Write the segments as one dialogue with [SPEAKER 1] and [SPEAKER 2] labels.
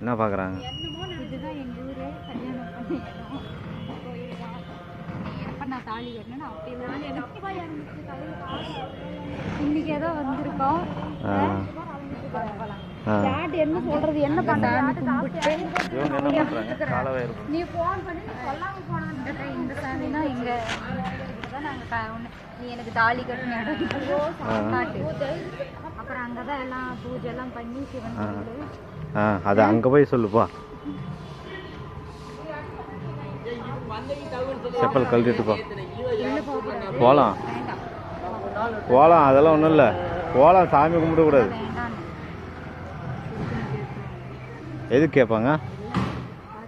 [SPEAKER 1] என்ன பார்க்குறாங்க
[SPEAKER 2] இன்னைக்கு ஏதோ வந்திருக்கோம். என்ன சொல்றது என்ன
[SPEAKER 1] இருக்கும்
[SPEAKER 2] நீ ஃபோன் பண்ணி சொல்லாம போனாங்க இந்த சாமினா இங்க நீ எனக்கு தாலி கட்டின இடம். அப்புறம் அங்கே தான் எல்லாம் பூஜை எல்லாம் பண்ணி சிவன்
[SPEAKER 1] ஆ அது அங்கே போய் சொல்லுப்பா செப்பல் கழட்டிட்டுப்பா
[SPEAKER 2] உள்ள போகக்கூடாது
[SPEAKER 1] போகலாம் போகலாம் அதெல்லாம் ஒன்றும் இல்லை. போகலாம் சாமி கும்பிடக்கூடாது எது கேட்பாங்க?
[SPEAKER 2] ஆ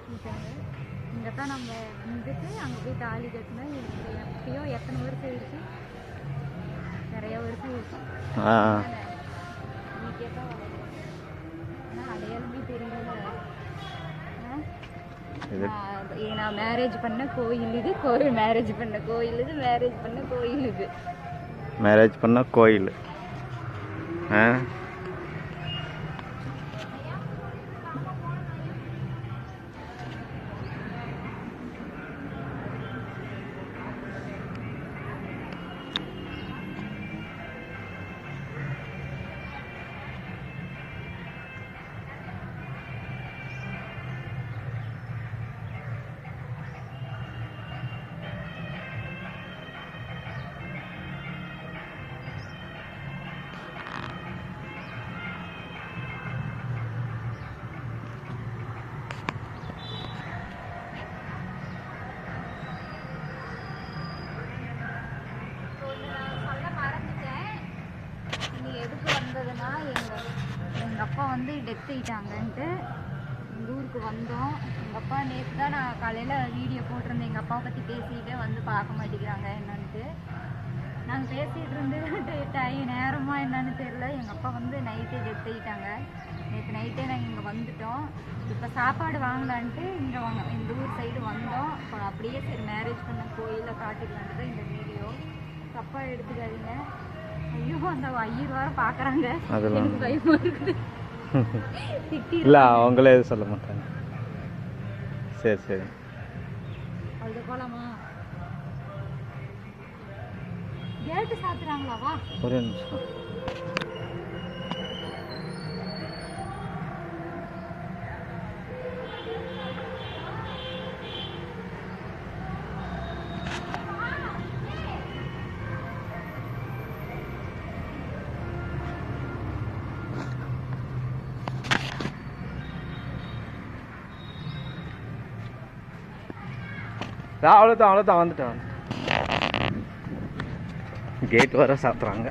[SPEAKER 2] இங்கே தான் நம்ம வந்துட்டு அங்கே போய் தாலி கட்டினா எனக்கு எப்பயோ எத்தனை வருஷம் ஆயிடுச்சு நிறைய வருஷம் ஆயிடுச்சு
[SPEAKER 1] ஆ ஆ.
[SPEAKER 2] நீ கேட்டா ஆனால் அடையாளமே தெரியல ஆ?
[SPEAKER 1] இது
[SPEAKER 2] நான் மேரேஜ் பண்ண கோயில் இது கோயில் மேரேஜ் பண்ண கோயில் இது மேரேஜ் பண்ண கோயில் இது.
[SPEAKER 1] மேரேஜ் பண்ண கோயில். ஆ?
[SPEAKER 2] எங்கள் அப்பா வந்து டெத் ஆயிட்டாங்கன்ட்டு எங்கள் ஊருக்கு வந்தோம். எங்கள் அப்பா நேற்று தான் நான் காலையில் வீடியோ போட்டிருந்தேன். எங்கள் அப்பாவை பற்றி பேசிக்கிட்டே வந்து பார்க்க மாட்டேங்கிறாங்க என்னன்ட்டு. நாங்கள் பேசிகிட்டு இருந்து டைம் நேரமாக என்னன்னு தெரியல. எங்கள் அப்பா வந்து நைட்டே டெத் ஆயிட்டாங்க. நேற்று நைட்டே நாங்கள் இங்கே வந்துட்டோம். இப்போ சாப்பாடு வாங்கலான்ட்டு இங்கே வாங்க இந்த ஊர் சைடு வந்தோம். இப்போ அப்படியே சரி மேரேஜ் பண்ண கோயிலில் காட்டிக்கலான்ட்டு இந்த வீடியோ தப்பாக எடுத்துக்காதீங்க. ஐயோ அந்த ஐயர் வாரம் பார்க்குறாங்க
[SPEAKER 1] அதெல்லாம்
[SPEAKER 2] பயமா இருக்குது.
[SPEAKER 1] இல்லை அவங்களே எதுவும் சொல்ல மாட்டாங்க. சரி சரி.
[SPEAKER 2] அழுத போலாமா? கேட்டு சாத்துறாங்களா? வா.
[SPEAKER 1] ஒரே நிமிஷம். அவ்வளோதான் அவ்வளோதான் வந்துட்டேன். கேட் வர சாப்பிட்றாங்க